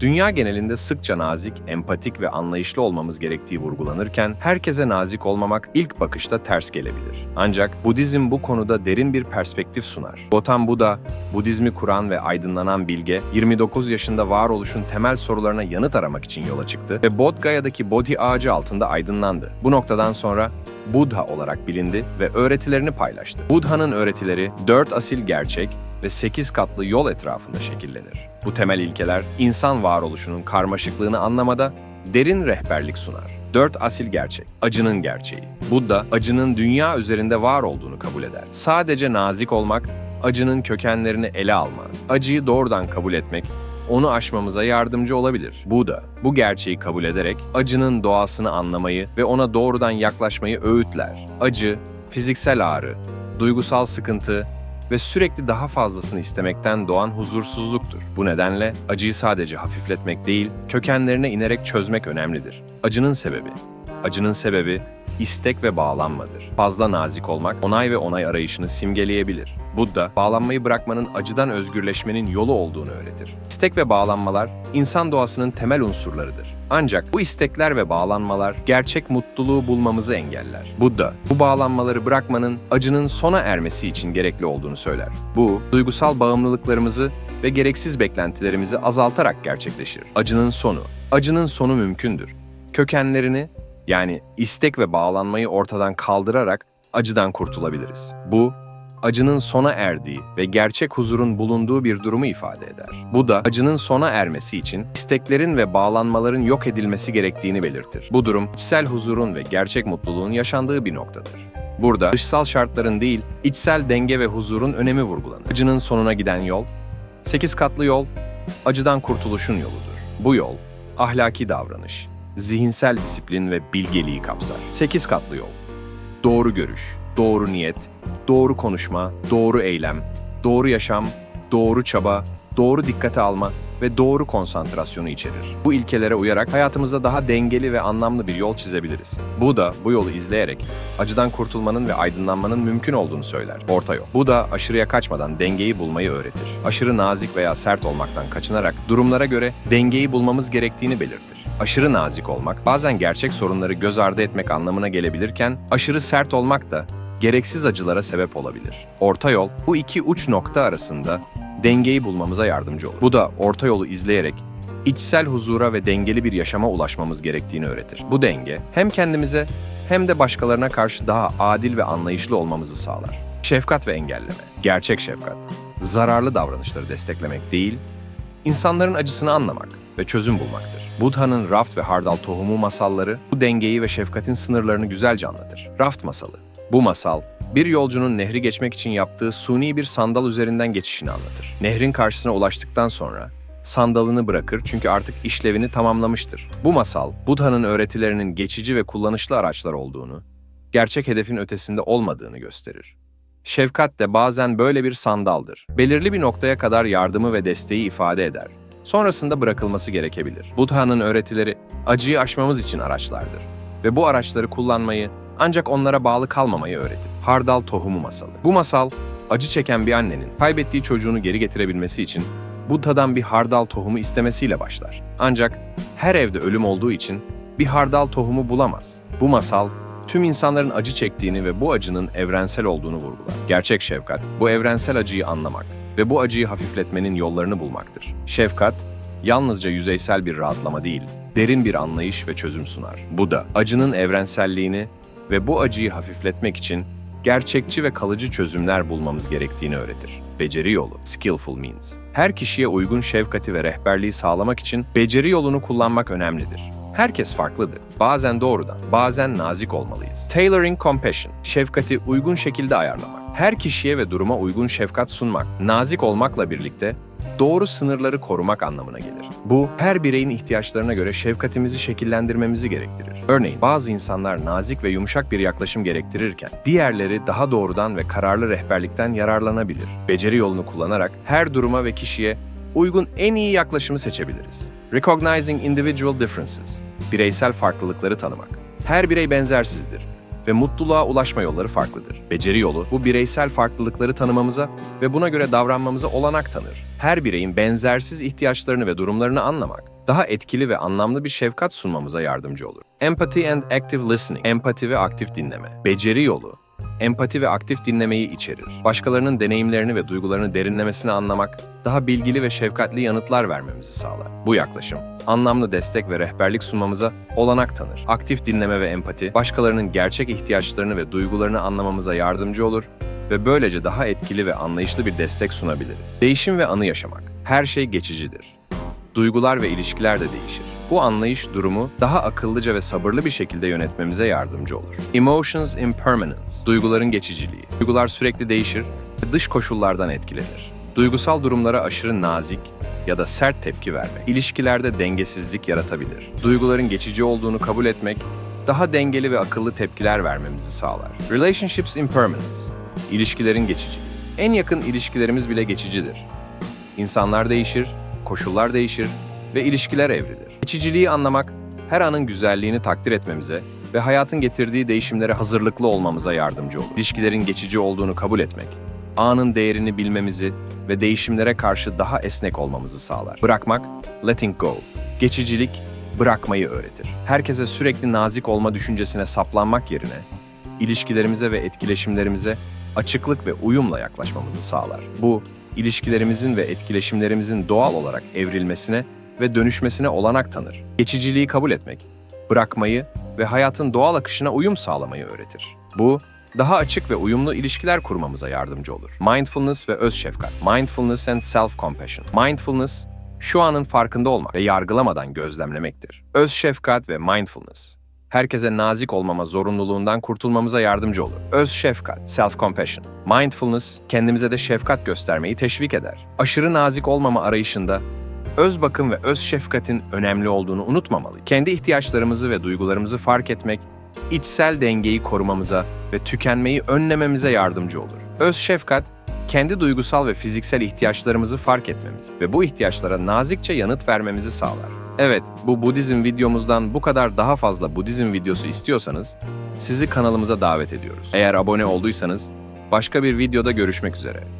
Dünya genelinde sıkça nazik, empatik ve anlayışlı olmamız gerektiği vurgulanırken herkese nazik olmamak ilk bakışta ters gelebilir. Ancak Budizm bu konuda derin bir perspektif sunar. Gautam Buddha, Budizmi kuran ve aydınlanan bilge, 29 yaşında varoluşun temel sorularına yanıt aramak için yola çıktı ve Bodh Gaya'daki Bodhi ağacı altında aydınlandı. Bu noktadan sonra Buddha olarak bilindi ve öğretilerini paylaştı. Buddha'nın öğretileri dört asil gerçek ve sekiz katlı yol etrafında şekillenir. Bu temel ilkeler insan varoluşunun karmaşıklığını anlamada derin rehberlik sunar. Dört asil gerçek, acının gerçeği. Buddha, acının dünya üzerinde var olduğunu kabul eder. Sadece nazik olmak, acının kökenlerini ele almaz. Acıyı doğrudan kabul etmek, onu aşmamıza yardımcı olabilir. Buddha, bu gerçeği kabul ederek acının doğasını anlamayı ve ona doğrudan yaklaşmayı öğütler. Acı, fiziksel ağrı, duygusal sıkıntı ve sürekli daha fazlasını istemekten doğan huzursuzluktur. Bu nedenle acıyı sadece hafifletmek değil, kökenlerine inerek çözmek önemlidir. Acının sebebi Acının sebebi istek ve bağlanmadır. Fazla nazik olmak onay ve onay arayışını simgeleyebilir. Buddha, bağlanmayı bırakmanın acıdan özgürleşmenin yolu olduğunu öğretir. İstek ve bağlanmalar insan doğasının temel unsurlarıdır. Ancak bu istekler ve bağlanmalar gerçek mutluluğu bulmamızı engeller. Buddha, bu bağlanmaları bırakmanın acının sona ermesi için gerekli olduğunu söyler. Bu, duygusal bağımlılıklarımızı ve gereksiz beklentilerimizi azaltarak gerçekleşir. Acının sonu. Acının sonu mümkündür. Kökenlerini yani istek ve bağlanmayı ortadan kaldırarak acıdan kurtulabiliriz. Bu, acının sona erdiği ve gerçek huzurun bulunduğu bir durumu ifade eder. Bu da acının sona ermesi için isteklerin ve bağlanmaların yok edilmesi gerektiğini belirtir. Bu durum içsel huzurun ve gerçek mutluluğun yaşandığı bir noktadır. Burada dışsal şartların değil, içsel denge ve huzurun önemi vurgulanır. Acının sonuna giden yol, 8 katlı yol, acıdan kurtuluşun yoludur. Bu yol, ahlaki davranış, zihinsel disiplin ve bilgeliği kapsar. 8 katlı yol, doğru görüş, doğru niyet, doğru konuşma, doğru eylem, doğru yaşam, doğru çaba, doğru dikkate alma ve doğru konsantrasyonu içerir. Bu ilkelere uyarak hayatımızda daha dengeli ve anlamlı bir yol çizebiliriz. Bu da bu yolu izleyerek acıdan kurtulmanın ve aydınlanmanın mümkün olduğunu söyler. Orta yol. Bu da aşırıya kaçmadan dengeyi bulmayı öğretir. Aşırı nazik veya sert olmaktan kaçınarak durumlara göre dengeyi bulmamız gerektiğini belirtir. Aşırı nazik olmak bazen gerçek sorunları göz ardı etmek anlamına gelebilirken aşırı sert olmak da gereksiz acılara sebep olabilir. Orta yol bu iki uç nokta arasında dengeyi bulmamıza yardımcı olur. Bu da orta yolu izleyerek içsel huzura ve dengeli bir yaşama ulaşmamız gerektiğini öğretir. Bu denge hem kendimize hem de başkalarına karşı daha adil ve anlayışlı olmamızı sağlar. Şefkat ve engelleme. Gerçek şefkat. Zararlı davranışları desteklemek değil, insanların acısını anlamak ve çözüm bulmaktır. Budha'nın raft ve hardal tohumu masalları bu dengeyi ve şefkatin sınırlarını güzelce anlatır. Raft masalı. Bu masal, bir yolcunun nehri geçmek için yaptığı suni bir sandal üzerinden geçişini anlatır. Nehrin karşısına ulaştıktan sonra sandalını bırakır çünkü artık işlevini tamamlamıştır. Bu masal, Budha'nın öğretilerinin geçici ve kullanışlı araçlar olduğunu, gerçek hedefin ötesinde olmadığını gösterir. Şefkat de bazen böyle bir sandaldır. Belirli bir noktaya kadar yardımı ve desteği ifade eder. Sonrasında bırakılması gerekebilir. Budha'nın öğretileri acıyı aşmamız için araçlardır ve bu araçları kullanmayı ancak onlara bağlı kalmamayı öğretir. Hardal Tohumu Masalı Bu masal, acı çeken bir annenin kaybettiği çocuğunu geri getirebilmesi için Budha'dan bir hardal tohumu istemesiyle başlar. Ancak her evde ölüm olduğu için bir hardal tohumu bulamaz. Bu masal, tüm insanların acı çektiğini ve bu acının evrensel olduğunu vurgular. Gerçek şefkat, bu evrensel acıyı anlamak ve bu acıyı hafifletmenin yollarını bulmaktır. Şefkat, yalnızca yüzeysel bir rahatlama değil, derin bir anlayış ve çözüm sunar. Bu da acının evrenselliğini ve bu acıyı hafifletmek için gerçekçi ve kalıcı çözümler bulmamız gerektiğini öğretir. Beceri yolu, skillful means. Her kişiye uygun şefkati ve rehberliği sağlamak için beceri yolunu kullanmak önemlidir. Herkes farklıdır. Bazen doğrudan, bazen nazik olmalıyız. Tailoring compassion, şefkati uygun şekilde ayarlamak. Her kişiye ve duruma uygun şefkat sunmak, nazik olmakla birlikte doğru sınırları korumak anlamına gelir. Bu, her bireyin ihtiyaçlarına göre şefkatimizi şekillendirmemizi gerektirir. Örneğin bazı insanlar nazik ve yumuşak bir yaklaşım gerektirirken, diğerleri daha doğrudan ve kararlı rehberlikten yararlanabilir. Beceri yolunu kullanarak her duruma ve kişiye uygun en iyi yaklaşımı seçebiliriz. Recognizing individual differences, bireysel farklılıkları tanımak. Her birey benzersizdir ve mutluluğa ulaşma yolları farklıdır. Beceri yolu bu bireysel farklılıkları tanımamıza ve buna göre davranmamıza olanak tanır. Her bireyin benzersiz ihtiyaçlarını ve durumlarını anlamak, daha etkili ve anlamlı bir şefkat sunmamıza yardımcı olur. Empathy and active listening, empati ve aktif dinleme. Beceri yolu, empati ve aktif dinlemeyi içerir. Başkalarının deneyimlerini ve duygularını derinlemesine anlamak, daha bilgili ve şefkatli yanıtlar vermemizi sağlar. Bu yaklaşım, anlamlı destek ve rehberlik sunmamıza olanak tanır. Aktif dinleme ve empati, başkalarının gerçek ihtiyaçlarını ve duygularını anlamamıza yardımcı olur ve böylece daha etkili ve anlayışlı bir destek sunabiliriz. Değişim ve anı yaşamak. Her şey geçicidir. Duygular ve ilişkiler de değişir. Bu anlayış durumu daha akıllıca ve sabırlı bir şekilde yönetmemize yardımcı olur. Emotions impermanence, duyguların geçiciliği. Duygular sürekli değişir ve dış koşullardan etkilenir. Duygusal durumlara aşırı nazik ya da sert tepki vermek, ilişkilerde dengesizlik yaratabilir. Duyguların geçici olduğunu kabul etmek, daha dengeli ve akıllı tepkiler vermemizi sağlar. Relationships impermanence, ilişkilerin geçiciliği. En yakın ilişkilerimiz bile geçicidir. İnsanlar değişir, koşullar değişir ve ilişkiler evrilir. Geçiciliği anlamak, her anın güzelliğini takdir etmemize ve hayatın getirdiği değişimlere hazırlıklı olmamıza yardımcı olur. İlişkilerin geçici olduğunu kabul etmek, anın değerini bilmemizi ve değişimlere karşı daha esnek olmamızı sağlar. Bırakmak, letting go. Geçicilik, bırakmayı öğretir. Herkese sürekli nazik olma düşüncesine saplanmak yerine, ilişkilerimize ve etkileşimlerimize açıklık ve uyumla yaklaşmamızı sağlar. Bu, ilişkilerimizin ve etkileşimlerimizin doğal olarak evrilmesine ve dönüşmesine olanak tanır. Geçiciliği kabul etmek, bırakmayı ve hayatın doğal akışına uyum sağlamayı öğretir. Bu, daha açık ve uyumlu ilişkiler kurmamıza yardımcı olur. Mindfulness ve öz şefkat. Mindfulness and self-compassion. Mindfulness, şu anın farkında olmak ve yargılamadan gözlemlemektir. Öz şefkat ve mindfulness, herkese nazik olmama zorunluluğundan kurtulmamıza yardımcı olur. Öz şefkat, self-compassion. Mindfulness, kendimize de şefkat göstermeyi teşvik eder. Aşırı nazik olmama arayışında öz bakım ve öz şefkatin önemli olduğunu unutmamalı. Kendi ihtiyaçlarımızı ve duygularımızı fark etmek, içsel dengeyi korumamıza ve tükenmeyi önlememize yardımcı olur. Öz şefkat, kendi duygusal ve fiziksel ihtiyaçlarımızı fark etmemiz ve bu ihtiyaçlara nazikçe yanıt vermemizi sağlar. Evet, bu Budizm videomuzdan bu kadar daha fazla Budizm videosu istiyorsanız sizi kanalımıza davet ediyoruz. Eğer abone olduysanız başka bir videoda görüşmek üzere.